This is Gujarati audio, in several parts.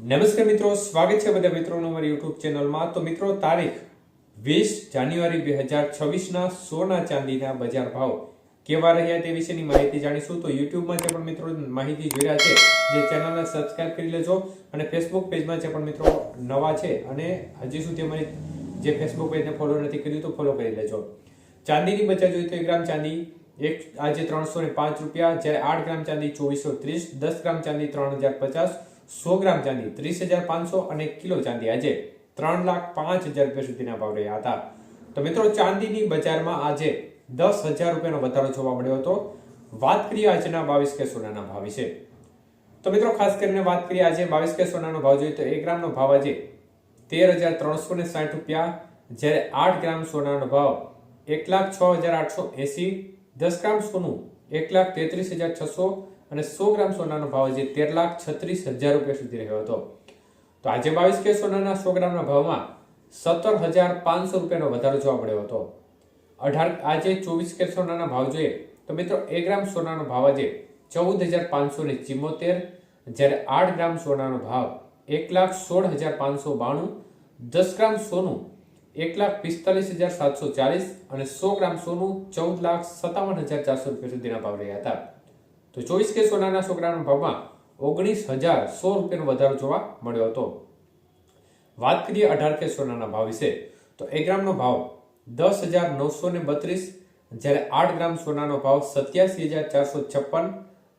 નમસ્કાર મિત્રો, સ્વાગત છે બધા મિત્રોનો અમારી યુટ્યુબ ચેનલમાં. તો મિત્રો, તારીખ વીસ જાન્યુઆરી બે હજાર છવ્વીસના સોના ચાંદીના બજાર ભાવ કેવા રહ્યા તે વિશેની માહિતી જાણીશું. તો યુટ્યુબમાં જે પણ મિત્રો માહિતી જોઈ રહ્યા છે. જે ચેનલને સબસ્ક્રાઇબ કરી લેજો અને ફેસબુક પેજમાં જે પણ મિત્રો નવા છે અને હજી સુધી અમારી જે ફેસબુક પેજને ફોલો નથી કર્યું તો ફોલો કરી લેજો. ચાંદીની બજાર જોઈએ તો એક ગ્રામ ચાંદી એક, આજે ત્રણસો ને પાંચ રૂપિયા, જ્યારે આઠ ગ્રામ ચાંદી ચોવીસો ત્રીસ, દસ ગ્રામ ચાંદી ત્રણ હજાર પચાસ સો ગ્રામ ચાંદી, ત્રીસ હજાર પાંચસો અને કિલો ચાંદી આજે ત્રણ લાખ પાંચ હજાર રૂપિયા સુધીના ભાવ રહ્યા હતા. તો મિત્રો, ચાંદીની બજારમાં આજે દસ હજાર રૂપિયાનો વધારો જોવા મળ્યો હતો. વાત કરીએ આજના બાવીસ કે સોનાના ભાવ વિશે. તો મિત્રો, ખાસ કરીને વાત કરીએ આજે બાવીસ કે સોનાનો ભાવ જોઈએ તો એક ગ્રામનો ભાવ આજે તેર હજાર ત્રણસો ને સાઠ રૂપિયા, જ્યારે આઠ ગ્રામ સોનાનો ભાવ એક લાખ છ હજાર આઠસો એસી, દસ ગ્રામ સોનું એક લાખ તેત્રીસ હજાર છસો અને સો ગ્રામ સોનાનો ભાવ આજે તેર લાખ છત્રીસ હજાર રૂપિયા સુધી રહ્યો હતો. તો આજે બાવીસ કે સોનાના સો ગ્રામના ભાવમાં સત્તર હજાર પાંચસો રૂપિયાનો વધારો જોવા મળ્યો હતો. અઢાર, આજે ચોવીસ કે સોનાના ભાવ જોઈએ તો મિત્રો એક ગ્રામ સોનાનો ભાવ આજે ચૌદ હજાર પાંચસો ને ચિમ્મોતેર જ્યારે આઠ ગ્રામ સોનાનો ભાવ એક લાખ સોળ હજાર પાંચસો બાણું, દસ ગ્રામ સોનું એક લાખ પિસ્તાલીસ હજાર સાતસો ચાલીસ અને સો ગ્રામ સોનું ચૌદ લાખ સત્તાવન હજાર ચારસો રૂપિયા સુધીના ભાવ રહ્યા હતા. તો ચોવીસ કે સોનાના છોકરાના ભાવમાં ઓગણીસ હજાર સો રૂપિયાનો વધારો જોવા મળ્યો હતો. વાત કરીએ અઢાર કે સોનાના ભાવ વિશે, તો એક ગ્રામનો ભાવ દસ હજાર નવસો ને બત્રીસ, જ્યારે આઠ ગ્રામ સોનાનો ભાવ સત્યાસી હજાર ચારસો છપ્પન,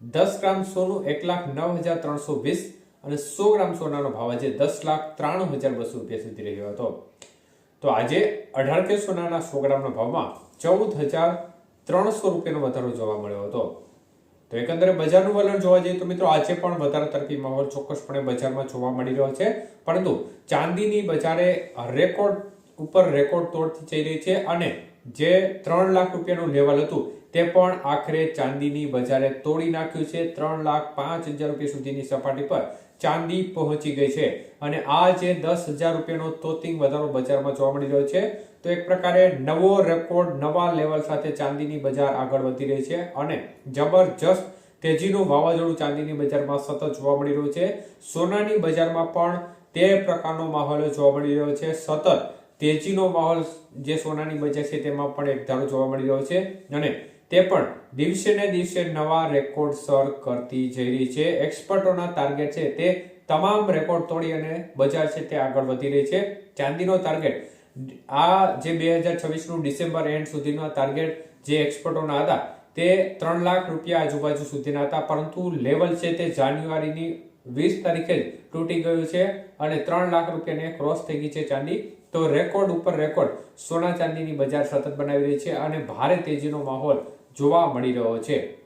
દસ ગ્રામ સોનું એક લાખ નવ હજાર ત્રણસો વીસ અને સો ગ્રામ સોનાનો ભાવ આજે દસ લાખ ત્રાણું હજાર બસો રૂપિયા સુધી રહ્યો હતો. તો આજે અઢાર કે સોનાના સો ગ્રામના ભાવમાં ચૌદ હજાર ત્રણસો રૂપિયાનો વધારો જોવા મળ્યો હતો. તો એકંદરે બજારનું વલણ જોવા જઈએ તો મિત્રો આજે પણ વધારે તરફી માહોલ ચોક્કસપણે બજારમાં જોવા મળી રહ્યો છે. પરંતુ ચાંદીની બજારે રેકોર્ડ ઉપર રેકોર્ડ તોડથી જઈ રહી છે અને જે ત્રણ લાખ રૂપિયાનું લેવલ હતું તે પણ આખરે ચાંદીની બજારે તોડી નાખ્યું છે. ત્રણ લાખ પાંચ હજાર રૂપિયા સુધીની સપાટી પર ચાંદી પહોંચી ગઈ છે. અને આ જે દસ હજાર રૂપિયાનો તોતિંગ વધારો બજારમાં જોવા મળી રહ્યો છે, તો એક પ્રકારે નવો રેકોર્ડ નવા લેવલ સાથે ચાંદીની બજાર આગળ વધી રહી છે. અને જબરજસ્ત તેજીનું વાવાઝોડું ચાંદીની બજારમાં સતત જોવા મળી રહ્યું છે. સોનાની બજારમાં પણ તે પ્રકારનો માહોલ જોવા મળી રહ્યો છે. સતત તેજીનો માહોલ જે સોનાની બજાર છે તેમાં પણ એક ધારો જોવા મળી રહ્યો છે. અને તે પણ દિવસે ને દિવસે નવા રેકોર્ડ સર કરતી જઈ રહી છે. એક્સપર્ટોના ટાર્ગેટ છે તે તમામ રેકોર્ડ તોડી અને બજાર છે તે આગળ વધી રહી છે. ચાંદીનો ટાર્ગેટ આ જે બે હજાર છવ્વીસનું ડિસેમ્બર એન્ડ સુધીનો ટાર્ગેટ જે એક્સપર્ટોના હતા, તે ત્રણ લાખ રૂપિયા આજુબાજુ સુધીના હતા. પરંતુ લેવલ છે તે જાન્યુઆરીની વીસ તારીખે જ તૂટી ગયું છે અને ત્રણ લાખ રૂપિયાને ક્રોસ થઈ ગઈ છે ચાંદી. તો રેકોર્ડ ઉપર રેકોર્ડ સોના ચાંદીની બજાર સતત બનાવી રહી છે અને ભારે તેજીનો માહોલ જોવા મળી રહ્યો છે.